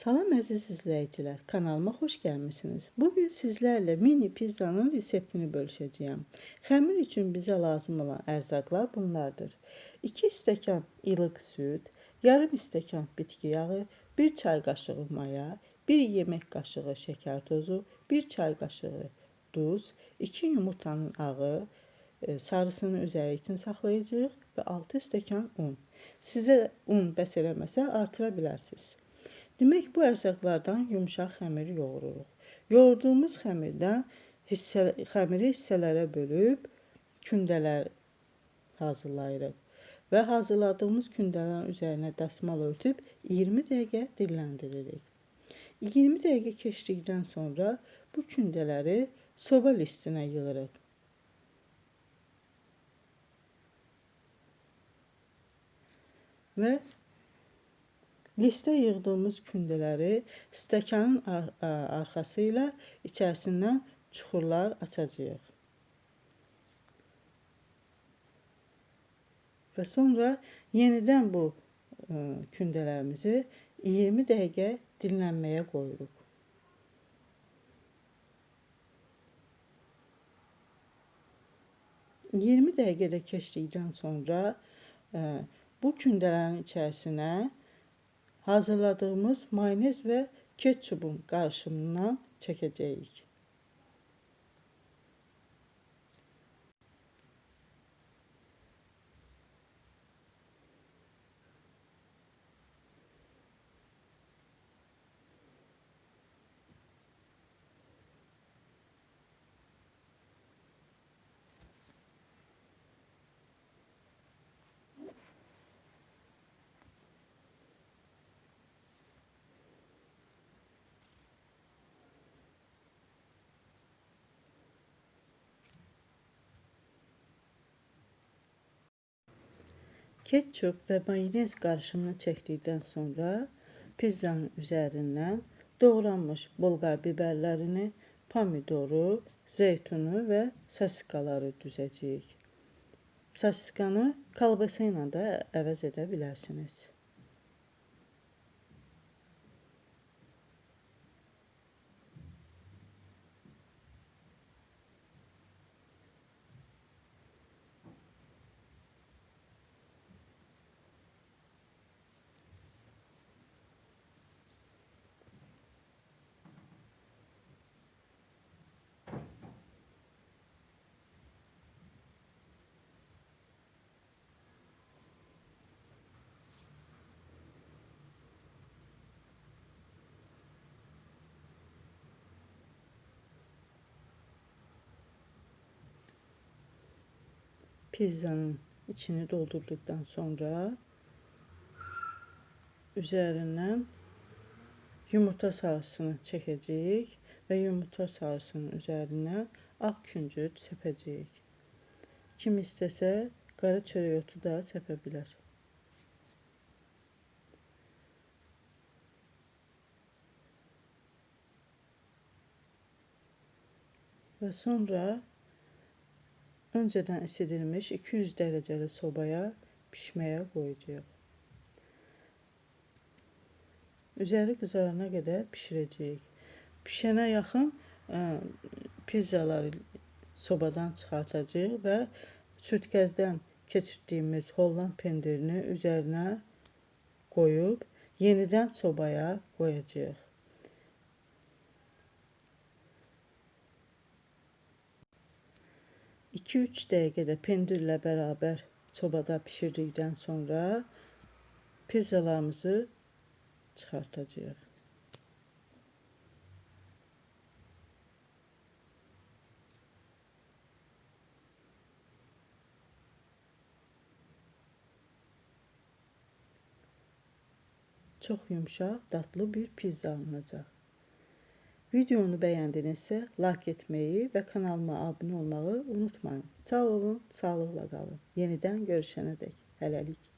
Salam əziz izləyicilər, kanalıma xoş gəlmisiniz. Bu gün sizlərlə mini pizzanın reseptini bölüşəcəyəm. Xəmir üçün bizə lazım olan ərzaqlar bunlardır. 2 stəkan ilıq süd, yarım stəkan bitki yağı, 1 çay qaşığı maya, 1 yemək qaşığı şəkər tozu, 1 çay qaşığı duz, 2 yumurtanın ağı, e, sarısını üzəri üçün saxlayacağıq və 6 stəkan un. Sizə un bəs eləməsə artıra bilərsiniz. Demək bu ərzaqlardan yumşaq xəmir yoğururuq. Yoğurduğumuz xəmirdən hissə xəmiri hissələrə bölüb kündələr hazırlayırıq və hazırladığımız kündələrin üzərinə dəsmal örtüb 20 dəqiqə dinləndiririk. 20 dəqiqə keçdikdən sonra bu kündələri soba listinə yığırıq. Və Listə yığdığımız kündələri stəkanın ar arxası ilə içərisindən çuxurlar açacağıq. Və sonra yenidən bu kündələrimizi 20 dəqiqə dinlənməyə qoyuruq. Yirmi dəqiqədə keçdikdən sonra ə, bu kündələrin içərisinə hazırladığımız mayonez və ketçupun qarışımından çəkəcəyik. Ketçup və mayonez qarışımını çəkdikdən sonra pizzanın üzərindən doğranmış bolqar biberlərini, pomidoru, zeytunu və sasikaları düzəcəyik. Sasiskanı kolbasa ilə də əvəz edə bilərsiniz. Pizzanın içini doldurduktan sonra üzerinden yumurta sarısını çekeceğiz ve yumurta sarısının üzerine ak küncüt sepəcəyik. Kim istəsə qara çörək otu da səpə bilər. Və sonra önceden isidilmiş 200 dereceli sobaya pişmeye koyacağız. Üzeri kızarana kadar pişireceğiz. Pişene yakın e, pizzaları sobadan çıxartacağıq və sürtkəzdən keçirdiyimiz Holland pendirini üzərinə qoyub yenidən sobaya qoyacağıq. 2-3 dəqiqədə pendirlə bərabər sobada bişirdikdən sonra pizzalarımızı çıxartacağıq. Çox yumşaq, dadlı bir pizza alınacaq. Videonu bəyəndinizsə, like etməyi və kanalıma abunə olmağı unutmayın. Sağ olun, sağlıqla qalın. Yenidən görüşənədək. Hələlik.